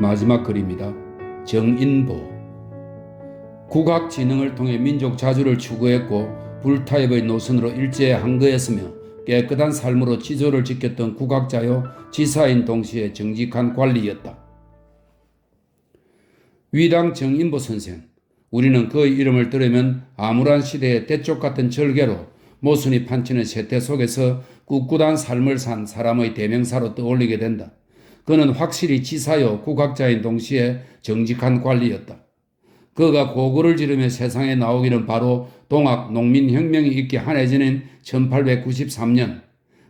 마지막 글입니다. 정인보 국학 진흥을 통해 민족 자주를 추구했고 불타입의 노선으로 일제에 항거했으며 깨끗한 삶으로 지조를 지켰던 국학자요 지사인 동시에 정직한 관리였다. 위당 정인보 선생 우리는 그의 이름을 들으면 암울한 시대의 대쪽 같은 절개로 모순이 판치는 세태 속에서 꿋꿋한 삶을 산 사람의 대명사로 떠올리게 된다. 그는 확실히 지사요 국학자인 동시에 정직한 관리였다. 그가 고구를 지르며 세상에 나오기는 바로 동학 농민혁명이 있게 한해지는 1893년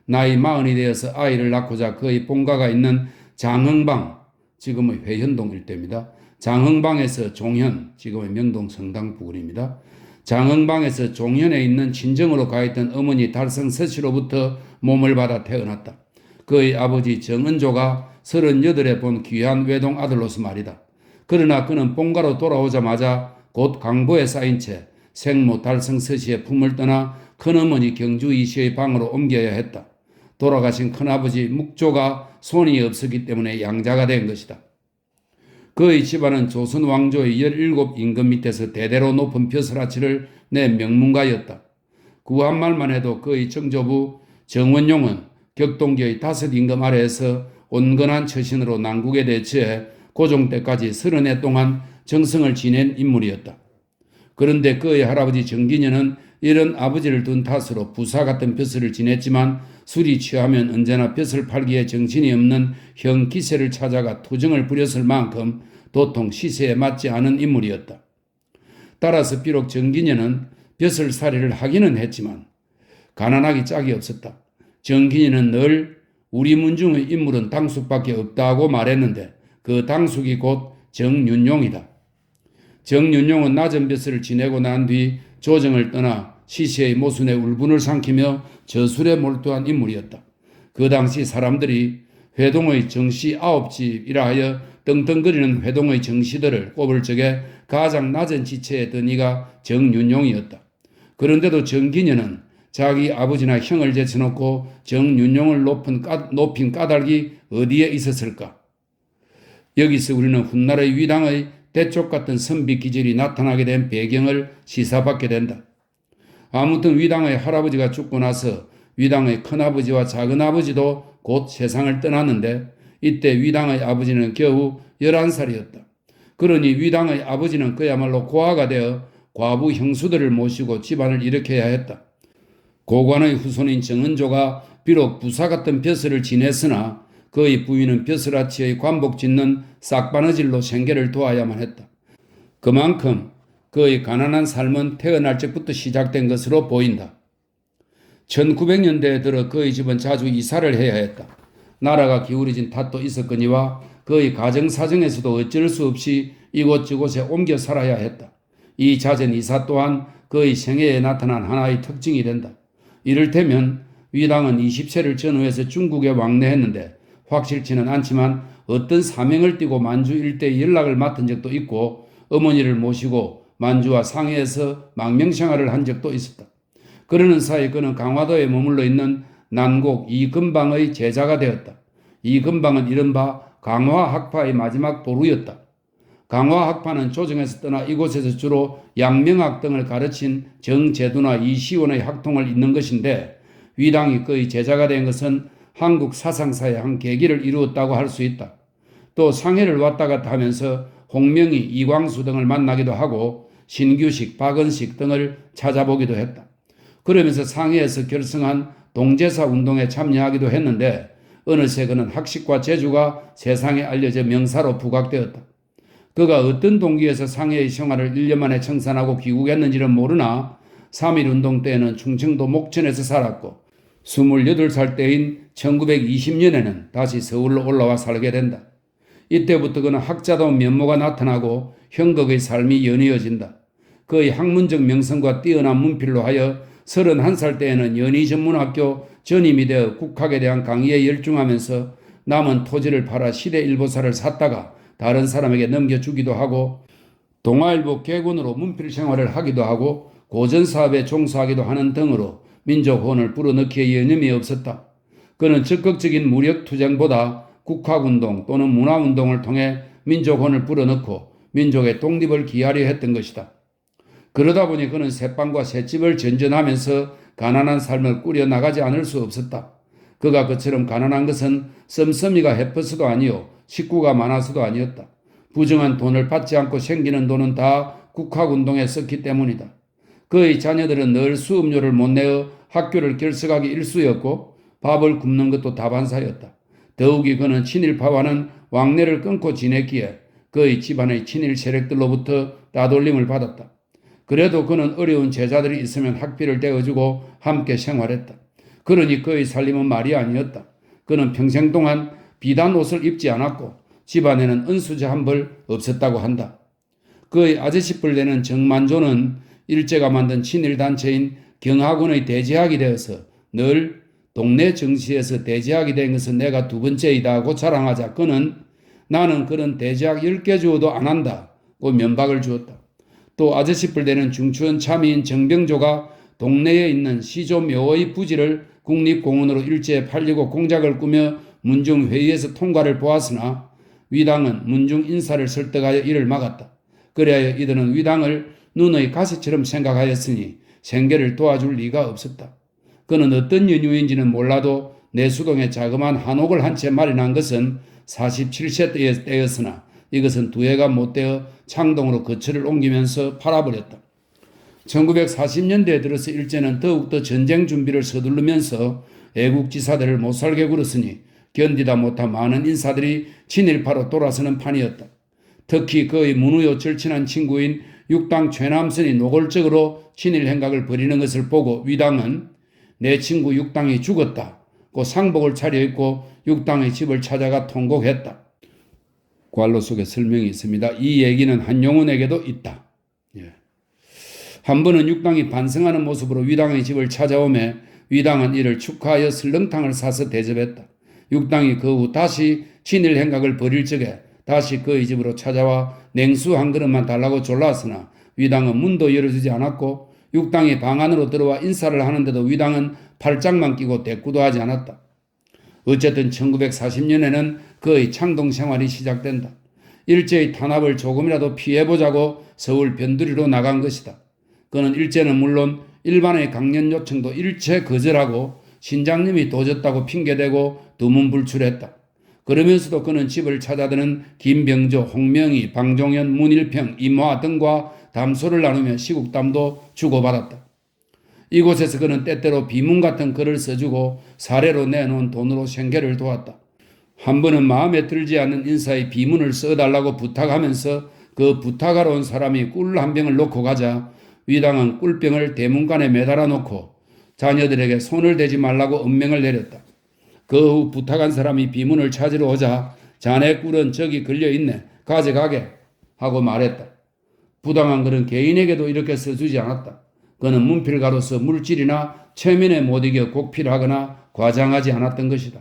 나이 마흔이 되어서 아이를 낳고자 그의 본가가 있는 장흥방 지금의 회현동 일대입니다. 장흥방에서 종현 지금의 명동 성당 부근입니다. 장흥방에서 종현에 있는 친정으로 가있던 어머니 달성 서씨로부터 몸을 받아 태어났다. 그의 아버지 정은조가 38에 본 귀한 외동 아들로서 말이다. 그러나 그는 본가로 돌아오자마자 곧 강보에 쌓인 채 생모 달성 서씨의 품을 떠나 큰어머니 경주 이씨의 방으로 옮겨야 했다. 돌아가신 큰아버지 묵조가 손이 없었기 때문에 양자가 된 것이다. 그의 집안은 조선 왕조의 17 임금 밑에서 대대로 높은 벼슬아치를 낸 명문가였다. 구한 말만 해도 그의 정조부 정원용은 격동기의 다섯 임금 아래에서 온건한 처신으로 난국에 대처해 고종 때까지 서른 해 동안 정성을 지낸 인물이었다. 그런데 그의 할아버지 정기년은 이런 아버지를 둔 탓으로 부사 같은 벼슬을 지냈지만 술이 취하면 언제나 벼슬 팔기에 정신이 없는 형 기세를 찾아가 투정을 부렸을 만큼 도통 시세에 맞지 않은 인물이었다. 따라서 비록 정기년은 벼슬 살이를 하기는 했지만 가난하기 짝이 없었다. 정기년은 늘 우리 문중의 인물은 당숙밖에 없다고 말했는데 그 당숙이 곧 정윤용이다. 정윤용은 낮은 벼슬을 지내고 난 뒤 조정을 떠나 시시의 모순에 울분을 삼키며 저술에 몰두한 인물이었다. 그 당시 사람들이 회동의 정시 아홉집이라 하여 떵떵거리는 회동의 정시들을 꼽을 적에 가장 낮은 지체에 든 이가 정윤용이었다. 그런데도 정기년은 자기 아버지나 형을 제쳐놓고 정윤용을 높은 까, 높인 까닭이 어디에 있었을까? 여기서 우리는 훗날의 위당의 대쪽 같은 선비 기질이 나타나게 된 배경을 시사받게 된다. 아무튼 위당의 할아버지가 죽고 나서 위당의 큰아버지와 작은아버지도 곧 세상을 떠났는데 이때 위당의 아버지는 겨우 11살이었다. 그러니 위당의 아버지는 그야말로 고아가 되어 과부 형수들을 모시고 집안을 일으켜야 했다. 고관의 후손인 정은조가 비록 부사 같은 벼슬을 지냈으나 그의 부인은 벼슬아치의 관복 짓는 싹바느질로 생계를 도와야만 했다. 그만큼 그의 가난한 삶은 태어날 적부터 시작된 것으로 보인다. 1900년대에 들어 그의 집은 자주 이사를 해야 했다. 나라가 기울어진 탓도 있었거니와 그의 가정 사정에서도 어쩔 수 없이 이곳저곳에 옮겨 살아야 했다. 이 잦은 이사 또한 그의 생애에 나타난 하나의 특징이 된다. 이를테면 위당은 20세를 전후해서 중국에 왕래했는데 확실치는 않지만 어떤 사명을 띠고 만주 일대에 연락을 맡은 적도 있고 어머니를 모시고 만주와 상해에서 망명생활을 한 적도 있었다. 그러는 사이 그는 강화도에 머물러 있는 난곡 이금방의 제자가 되었다. 이금방은 이른바 강화학파의 마지막 보루였다. 강화학파는 조정에서 떠나 이곳에서 주로 양명학 등을 가르친 정제두나 이시원의 학통을 잇는 것인데 위당이 그의 제자가 된 것은 한국 사상사의 한 계기를 이루었다고 할 수 있다. 또 상해를 왔다 갔다 하면서 홍명희, 이광수 등을 만나기도 하고 신규식, 박은식 등을 찾아보기도 했다. 그러면서 상해에서 결성한 동제사 운동에 참여하기도 했는데 어느새 그는 학식과 재주가 세상에 알려져 명사로 부각되었다. 그가 어떤 동기에서 상해의 생활을 1년 만에 청산하고 귀국했는지는 모르나 3.1 운동 때에는 충청도 목천에서 살았고 28살 때인 1920년에는 다시 서울로 올라와 살게 된다. 이때부터 그는 학자다운 면모가 나타나고 형극의 삶이 연이어진다. 그의 학문적 명성과 뛰어난 문필로 하여 31살 때에는 연희전문학교 전임이 되어 국학에 대한 강의에 열중하면서 남은 토지를 팔아 시대 일보사를 샀다가 다른 사람에게 넘겨주기도 하고 동아일보 개군으로 문필 생활을 하기도 하고 고전 사업에 종사하기도 하는 등으로 민족 혼을 불어넣기에 여념이 없었다. 그는 적극적인 무력 투쟁보다 국학운동 또는 문화운동을 통해 민족 혼을 불어넣고 민족의 독립을 기하려 했던 것이다. 그러다 보니 그는 새빵과 새집을 전전하면서 가난한 삶을 꾸려나가지 않을 수 없었다. 그가 그처럼 가난한 것은 썸썸이가 해퍼서도 아니요 식구가 많아서도 아니었다. 부정한 돈을 받지 않고 생기는 돈은 다 국학운동에 썼기 때문이다. 그의 자녀들은 늘 수업료를 못 내어 학교를 결석하기 일쑤였고 밥을 굶는 것도 다반사였다. 더욱이 그는 친일파와는 왕래를 끊고 지냈기에 그의 집안의 친일 세력들로부터 따돌림을 받았다. 그래도 그는 어려운 제자들이 있으면 학비를 떼어주고 함께 생활했다. 그러니 그의 살림은 말이 아니었다. 그는 평생 동안 비단 옷을 입지 않았고 집안에는 은수저 한 벌 없었다고 한다. 그의 아저씨 뻘되는 정만조는 일제가 만든 친일단체인 경하군의 대지학이 되어서 늘 동네 정시에서 대지학이 된 것은 내가 두 번째이다고 자랑하자 그는 나는 그런 대지학 10개 주어도 안 한다고 면박을 주었다. 또 아저씨 뻘되는 중추원 참의인 정병조가 동네에 있는 시조 묘의 부지를 국립공원으로 일제에 팔리고 공작을 꾸며 문중 회의에서 통과를 보았으나 위당은 문중 인사를 설득하여 이를 막았다. 그래야 이들은 위당을 눈의 가시처럼 생각하였으니 생계를 도와줄 리가 없었다. 그는 어떤 연유인지는 몰라도 내수동에 자그마한 한옥을 한 채 마련한 것은 47세 때였으나 이것은 두 해가 못 되어 창동으로 거처를 옮기면서 팔아버렸다. 1940년대에 들어서 일제는 더욱더 전쟁 준비를 서두르면서 애국지사들을 못 살게 굴었으니 견디다 못한 많은 인사들이 친일파로 돌아서는 판이었다. 특히 그의 문우요 절친한 친구인 육당 최남선이 노골적으로 친일 행각을 벌이는 것을 보고 위당은 내 친구 육당이 죽었다. 고 상복을 차려입고 육당의 집을 찾아가 통곡했다. 관로 속에 설명이 있습니다. 이 얘기는 한용운에게도 있다. 예. 한 번은 육당이 반성하는 모습으로 위당의 집을 찾아오매 위당은 이를 축하하여 설렁탕을 사서 대접했다. 육당이 그 후 다시 친일 행각을 벌일 적에 다시 그의 집으로 찾아와 냉수 한 그릇만 달라고 졸랐으나 위당은 문도 열어주지 않았고 육당이 방 안으로 들어와 인사를 하는데도 위당은 팔짱만 끼고 대꾸도 하지 않았다. 어쨌든 1940년에는 그의 창동 생활이 시작된다. 일제의 탄압을 조금이라도 피해보자고 서울 변두리로 나간 것이다. 그는 일제는 물론 일반의 강연 요청도 일체 거절하고 신장님이 도졌다고 핑계대고 두문불출했다. 그러면서도 그는 집을 찾아드는 김병조, 홍명희, 방종현, 문일평, 임화 등과 담소를 나누며 시국담도 주고받았다. 이곳에서 그는 때때로 비문 같은 글을 써주고 사례로 내놓은 돈으로 생계를 도왔다. 한 번은 마음에 들지 않는 인사의 비문을 써달라고 부탁하면서 그 부탁하러 온 사람이 꿀 한 병을 놓고 가자 위당은 꿀병을 대문간에 매달아 놓고 자녀들에게 손을 대지 말라고 은명을 내렸다. 그 후 부탁한 사람이 비문을 찾으러 오자 자네 꿀은 저기 걸려 있네. 가져가게 하고 말했다. 부당한 글은 개인에게도 이렇게 써주지 않았다. 그는 문필가로서 물질이나 체면에 못 이겨 곡필하거나 과장하지 않았던 것이다.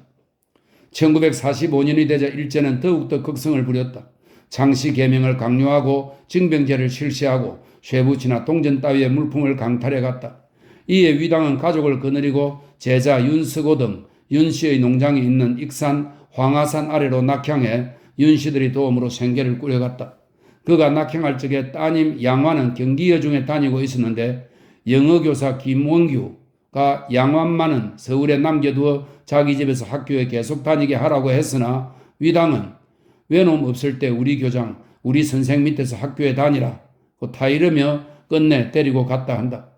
1945년이 되자 일제는 더욱더 극성을 부렸다. 장씨 개명을 강요하고 징병제를 실시하고 쇠부치나 동전 따위의 물품을 강탈해 갔다. 이에 위당은 가족을 거느리고 제자 윤서고 등 윤씨의 농장이 있는 익산 황하산 아래로 낙향해 윤씨들이 도움으로 생계를 꾸려갔다. 그가 낙향할 적에 따님 양화는 경기 여중에 다니고 있었는데 영어교사 김원규가 양환만은 서울에 남겨두어 자기 집에서 학교에 계속 다니게 하라고 했으나 위당은 외놈 없을 때 우리 교장, 우리 선생 밑에서 학교에 다니라. 타이르며 끝내 데리고 갔다 한다.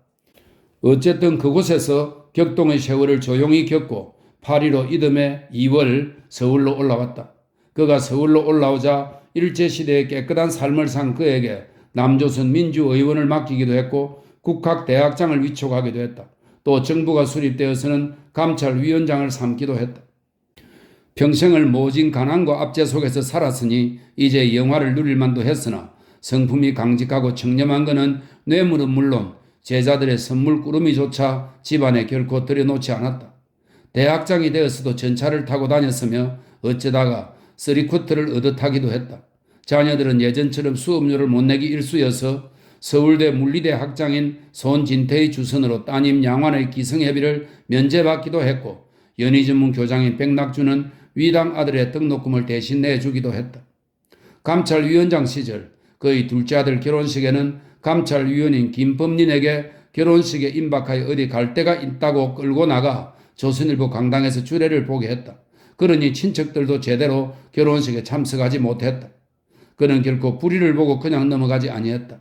어쨌든 그곳에서 격동의 세월을 조용히 겪고 8.15 이듬해 2월 서울로 올라왔다. 그가 서울로 올라오자 일제시대의 깨끗한 삶을 산 그에게 남조선 민주의원을 맡기기도 했고 국학대학장을 위촉하기도 했다. 또 정부가 수립되어서는 감찰위원장을 삼기도 했다. 평생을 모진 가난과 압제 속에서 살았으니 이제 영화를 누릴 만도 했으나 성품이 강직하고 청렴한 그는 뇌물은 물론 제자들의 선물 꾸러미조차 집안에 결코 들여놓지 않았다. 대학장이 되었어도 전차를 타고 다녔으며 어쩌다가 쓰리쿠트를 얻어 타기도 했다. 자녀들은 예전처럼 수업료를 못 내기 일쑤여서 서울대 물리대 학장인 손진태의 주선으로 따님 양환의 기성회비를 면제받기도 했고 연희 전문 교장인 백낙주는 위당 아들의 등록금을 대신 내주기도 했다. 감찰위원장 시절 그의 둘째 아들 결혼식에는 감찰위원인 김범린에게 결혼식에 임박하여 어디 갈 데가 있다고 끌고 나가 조선일보 강당에서 주례를 보게 했다. 그러니 친척들도 제대로 결혼식에 참석하지 못했다. 그는 결코 불의를 보고 그냥 넘어가지 아니했다.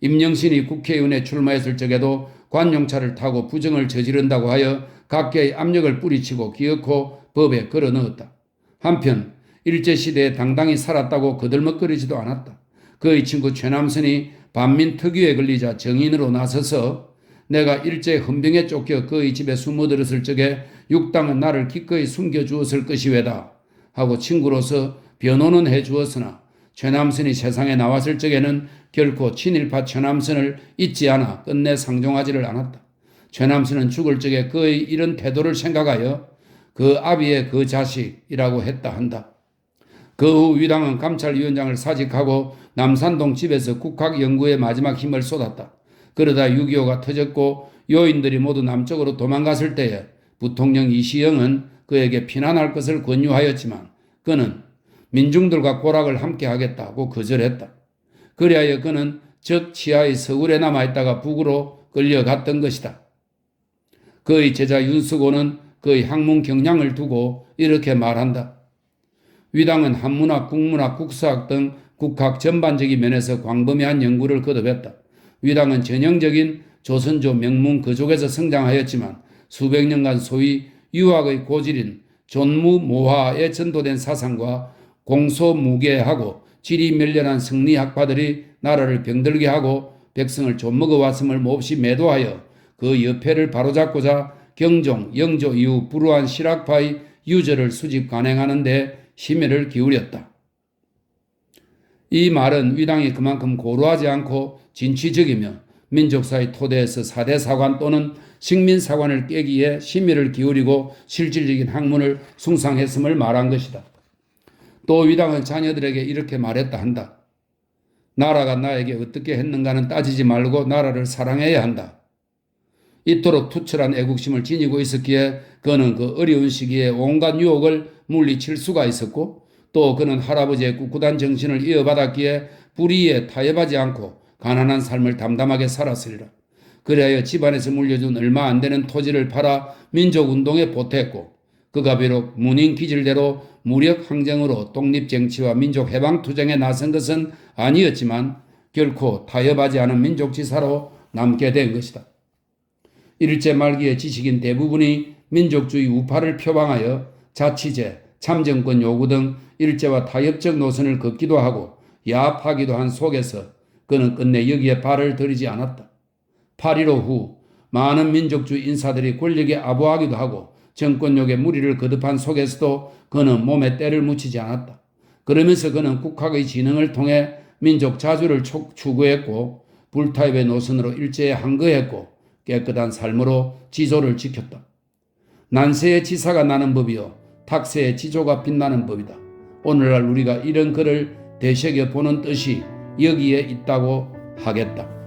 임영신이 국회의원에 출마했을 적에도 관용차를 타고 부정을 저지른다고 하여 각계의 압력을 뿌리치고 기어코 법에 걸어 넣었다. 한편 일제시대에 당당히 살았다고 거들먹거리지도 않았다. 그의 친구 최남선이 반민 특유에 걸리자 정인으로 나서서 내가 일제 헌병에 쫓겨 그의 집에 숨어들었을 적에 육당은 나를 기꺼이 숨겨주었을 것이외다 하고 친구로서 변호는 해주었으나 최남선이 세상에 나왔을 적에는 결코 친일파 최남선을 잊지 않아 끝내 상종하지를 않았다. 최남선은 죽을 적에 그의 이런 태도를 생각하여 그 아비의 그 자식이라고 했다 한다. 그 후 위당은 감찰위원장을 사직하고 남산동 집에서 국학 연구에 마지막 힘을 쏟았다. 그러다 6.25가 터졌고 요인들이 모두 남쪽으로 도망갔을 때에 부통령 이시영은 그에게 피난할 것을 권유하였지만 그는 민중들과 고락을 함께 하겠다고 거절했다. 그리하여 그는 적 치하의 서울에 남아있다가 북으로 끌려갔던 것이다. 그의 제자 윤수고는 그의 학문 경향을 두고 이렇게 말한다. 위당은 한문학, 국문학, 국사학 등 국학 전반적인 면에서 광범위한 연구를 거듭했다. 위당은 전형적인 조선조 명문 그족에서 성장하였지만 수백 년간 소위 유학의 고질인 존무 모화에 전도된 사상과 공소무계하고 질이 멸련한 승리학파들이 나라를 병들게 하고 백성을 좀먹어 왔음을 몹시 매도하여 그 옆에를 바로잡고자 경종, 영조 이후 불우한 실학파의 유저를 수집 간행하는 데 심혈을 기울였다. 이 말은 위당이 그만큼 고루하지 않고 진취적이며 민족사의 토대에서 사대 사관 또는 식민 사관을 깨기에 심혈을 기울이고 실질적인 학문을 숭상했음을 말한 것이다. 또 위당은 자녀들에게 이렇게 말했다 한다. 나라가 나에게 어떻게 했는가는 따지지 말고 나라를 사랑해야 한다. 이토록 투철한 애국심을 지니고 있었기에 그는 그 어려운 시기에 온갖 유혹을 물리칠 수가 있었고 또 그는 할아버지의 꿋꿋한 정신을 이어받았기에 불의에 타협하지 않고 가난한 삶을 담담하게 살았으리라. 그리하여 집안에서 물려준 얼마 안 되는 토지를 팔아 민족운동에 보탰고 그가 비록 문인 기질대로 무력 항쟁으로 독립정치와 민족해방투쟁에 나선 것은 아니었지만 결코 타협하지 않은 민족지사로 남게 된 것이다. 일제 말기의 지식인 대부분이 민족주의 우파를 표방하여 자치제, 참정권 요구 등 일제와 타협적 노선을 걷기도 하고 야합하기도 한 속에서 그는 끝내 여기에 발을 들이지 않았다. 8.15 후 많은 민족주의 인사들이 권력에 아부하기도 하고 정권욕에 무리를 거듭한 속에서도 그는 몸에 때를 묻히지 않았다. 그러면서 그는 국학의 진흥을 통해 민족 자주를 추구했고 불타입의 노선으로 일제에 항거했고 깨끗한 삶으로 지조를 지켰다. 난세의 지사가 나는 법이요 탁세의 지조가 빛나는 법이다. 오늘날 우리가 이런 글을 되새겨 보는 뜻이 여기에 있다고 하겠다.